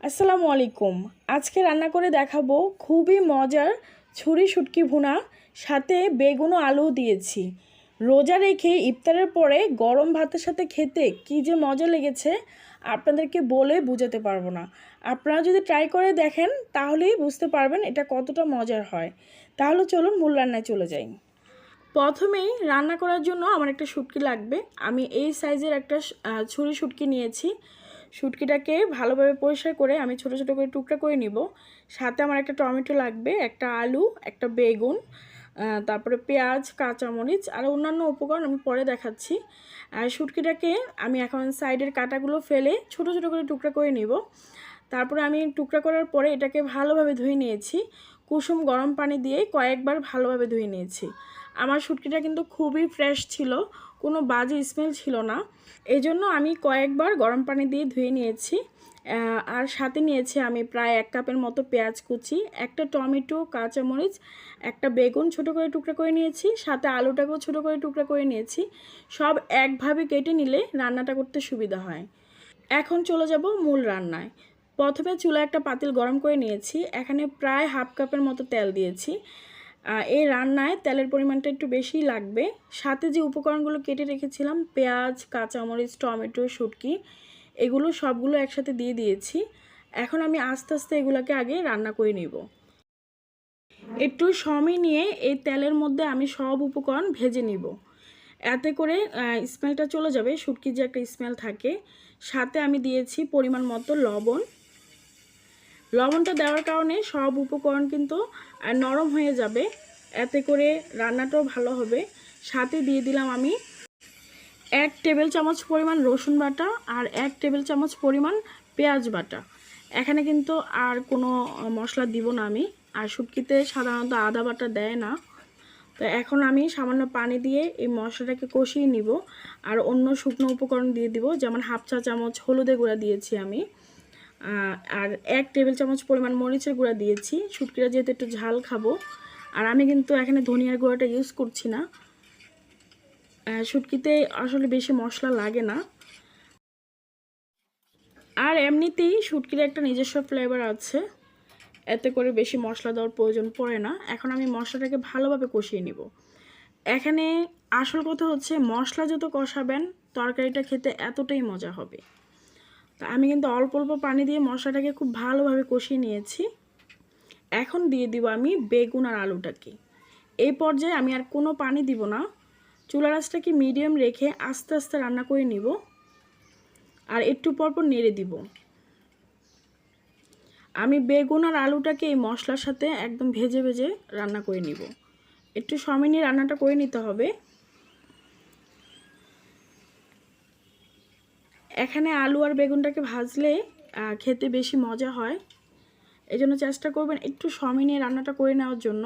আসসালামু আলাইকুম। আজকে রান্না করে দেখাবো খুবই মজার ছুরি শুটকি ভুনা, সাথে বেগুন আলু দিয়েছি। রোজা রেখে ইফতারের পরে গরম ভাতের সাথে খেতে কী যে মজা লেগেছে, আপনাদেরকে বলে বোঝাতে পারব না। আপনারা যদি ট্রাই করে দেখেন, তাহলেই বুঝতে পারবেন এটা কতটা মজার হয়। তাহলে চলুন মূল রান্নায় চলে যাই। প্রথমেই রান্না করার জন্য আমার একটা শুটকি লাগবে। আমি এই সাইজের একটা ছুরি শুটকি নিয়েছি। শুটকিটাকে ভালোভাবে পরিষ্কার করে আমি ছোট ছোট করে টুকরা করে নিব। সাথে আমার একটা টমেটো লাগবে, একটা আলু, একটা বেগুন তারপরে পেঁয়াজ, কাঁচামরিচ আর অন্যান্য উপকরণ আমি পরে দেখাচ্ছি। আর শুটকিটাকে আমি এখন সাইডের কাটাগুলো ফেলে ছোট ছোট করে টুকরা করে নিব। তারপরে আমি টুকরা করার পরে এটাকে ভালোভাবে ধুয়ে নিয়েছি। কুসুম গরম পানি দিয়ে কয়েকবার ভালোভাবে ধুয়ে নিয়েছি। আমার শুটকিটা কিন্তু খুবই ফ্রেশ ছিল, কোনো বাজে স্মেল ছিল না। এই জন্য আমি কয়েকবার গরম পানি দিয়ে ধুয়ে নিয়েছি আর সাথে নিয়েছি আমি প্রায় এক কাপের মতো পেঁয়াজ কুচি, একটা টমেটো, কাঁচামরিচ, একটা বেগুন ছোট করে টুকরা করে নিয়েছি, সাথে আলুটাকেও ছোট করে টুকরা করে নিয়েছি, সব একভাবে কেটে নিলে রান্নাটা করতে সুবিধা হয়। এখন চলে যাব মূল রান্নায়। প্রথমে চুলা একটা পাতিল গরম করে নিয়েছি, এখানে প্রায় হাফ কাপের মতো তেল দিয়েছি এই রান্নায় তেলের পরিমাণটা একটু বেশিই লাগবে। সাথে যে উপকরণগুলো কেটে রেখেছিলাম, পেঁয়াজ, কাঁচামরিচ, টমেটো, শুটকি, এগুলো সবগুলো একসাথে দিয়ে দিয়েছি। এখন আমি আস্তে আস্তে এগুলোকে আগে রান্না করে নিব। একটু সময় নিয়ে এই তেলের মধ্যে আমি সব উপকরণ ভেজে নিব। এতে করে স্মেলটা চলে যাবে, শুটকির যে একটা স্মেল থাকে। সাথে আমি দিয়েছি পরিমাণ মতো লবণ। লবণটা দেওয়ার কারণে সব উপকরণ কিন্তু নরম হয়ে যাবে। এতে করে রান্নাটাও ভালো হবে। সাথে দিয়ে দিলাম আমি এক টেবিল চামচ পরিমাণ রসুন বাটা আর এক টেবিল চামচ পরিমাণ পেঁয়াজ বাটা। এখানে কিন্তু আর কোনো মশলা দিব না আমি। আর শুটকিতে সাধারণত আদা বাটা দেয় না। তো এখন আমি সামান্য পানি দিয়ে এই মশলাটাকে কষিয়ে নিব। আর অন্য শুকনো উপকরণ দিয়ে দিব, যেমন হাফ চা চামচ হলুদে গুঁড়া দিয়েছি আমি। আর এক টেবিল চামচ পরিমাণ মরিচের গুঁড়া দিয়েছি। শুটকিটা যেহেতু একটু ঝাল খাব। আর আমি কিন্তু এখানে ধনিয়ার গুঁড়াটা ইউজ করছি না। শুটকিতে আসলে বেশি মশলা লাগে না। আর এমনিতেই শুটকির একটা নিজস্ব ফ্লেভার আছে। এতে করে বেশি মশলা দেওয়ার প্রয়োজন পড়ে না। এখন আমি মশলাটাকে ভালোভাবে কষিয়ে নিব। এখানে আসল কথা হচ্ছে, মশলা যত কষাবেন, তরকারিটা খেতে এতটাই মজা হবে। তা আমি কিন্তু অল্প অল্প পানি দিয়ে মশলাটাকে খুব ভালোভাবে কষিয়ে নিয়েছি। এখন দিয়ে দিব আমি বেগুন আর আলুটাকে। এই পর্যায়ে আমি আর কোনো পানি দিব না। চুলা রাসটাকে মিডিয়াম রেখে আস্তে আস্তে রান্না করে নিব। আর একটু পর পর নেড়ে দিব। আমি বেগুন আর আলুটাকে এই মশলার সাথে একদম ভেজে ভেজে রান্না করে নিব। একটু সময় নিয়ে রান্নাটা করে নিতে হবে। এখানে আলু আর বেগুনটাকে ভাজলে খেতে বেশি মজা হয়। এই জন্য চেষ্টা করবেন একটু সময় নিয়ে রান্নাটা করে নেওয়ার জন্য।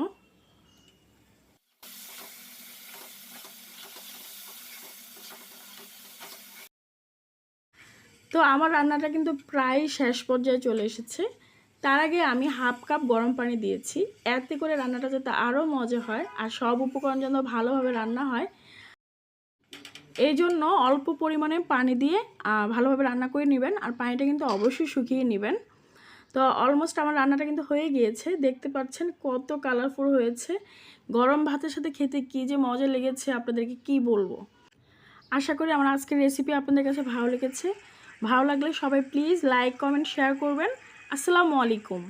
তো আমার রান্নাটা কিন্তু প্রায় শেষ পর্যায়ে চলে এসেছে। তার আগে আমি হাফ কাপ গরম পানি দিয়েছি। এতে করে রান্নাটা যাতে আরও মজা হয় আর সব উপকরণ যেন ভালোভাবে রান্না হয় এই জন্য অল্প পরিমাণে পানি দিয়ে ভালোভাবে রান্না করে নেবেন আর পানিটা কিন্তু অবশ্যই শুকিয়ে নেবেন। তো অলমোস্ট আমার রান্নাটা কিন্তু হয়ে গিয়েছে। দেখতে পাচ্ছেন কত কালারফুল হয়েছে। গরম ভাতের সাথে খেতে কী যে মজা লেগেছে, আপনাদেরকে কি বলব? আশা করি আমার আজকের রেসিপি আপনাদের কাছে ভালো লেগেছে। ভালো লাগলে সবাই প্লিজ লাইক কমেন্ট শেয়ার করবেন। আসসালামু আলাইকুম।